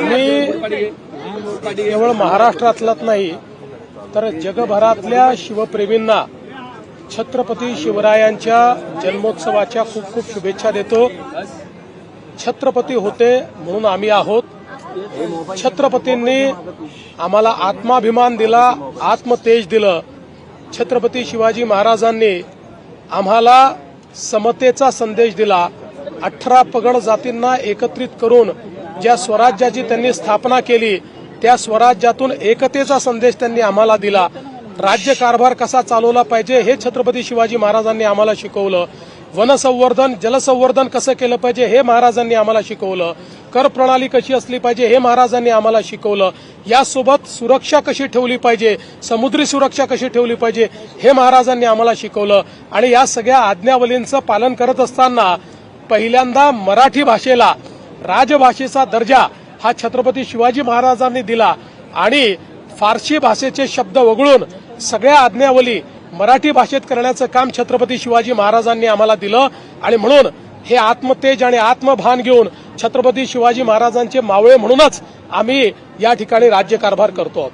मी केवळ महाराष्ट्रातलाच नाही तर जगभरातल्या शिवप्रेमींना छत्रपती शिवरायांच्या जन्मोत्सवाच्या खूप खूप शुभेच्छा देतो. छत्रपती होते म्हणून आम्ही आहोत. छत्रपतींनी आम्हाला आत्माभिमान दिला आत्मतेज दिलं. छत्रपती शिवाजी महाराजांनी आम्हाला समतेचा संदेश दिला. अठरा पगड जातींना एकत्रित करून ज्या स्वराज्याची त्यांनी स्थापना केली त्या स्वराज्यातून एकतेचा संदेश त्यांनी आम्हाला दिला. राज्यकारभार कसा चालवला पाहिजे हे छत्रपती शिवाजी महाराजांनी आम्हाला शिकवलं. वनसंवर्धन जलसंवर्धन कसं केलं पाहिजे हे महाराजांनी आम्हाला शिकवलं. कर प्रणाली कशी असली पाहिजे हे महाराजांनी आम्हाला शिकवलं. यासोबत सुरक्षा कशी ठेवली पाहिजे समुद्री सुरक्षा कशी ठेवली पाहिजे हे महाराजांनी आम्हाला शिकवलं. आणि या सगळ्या आज्ञावलींचं पालन करत असताना पहिल्यांदा मराठी भाषेला राजभाषेचा दर्जा हा छत्रपती शिवाजी महाराजांनी दिला आणि फारसी भाषेचे शब्द वगळून सगळ्या आज्ञावली मराठी भाषेत करण्याचं काम छत्रपती शिवाजी महाराजांनी आम्हाला दिलं. आणि म्हणून हे आत्मतेज आणि आत्मभान घेऊन छत्रपती शिवाजी महाराजांचे मावळे म्हणूनच आम्ही या ठिकाणी राज्यकारभार करतो.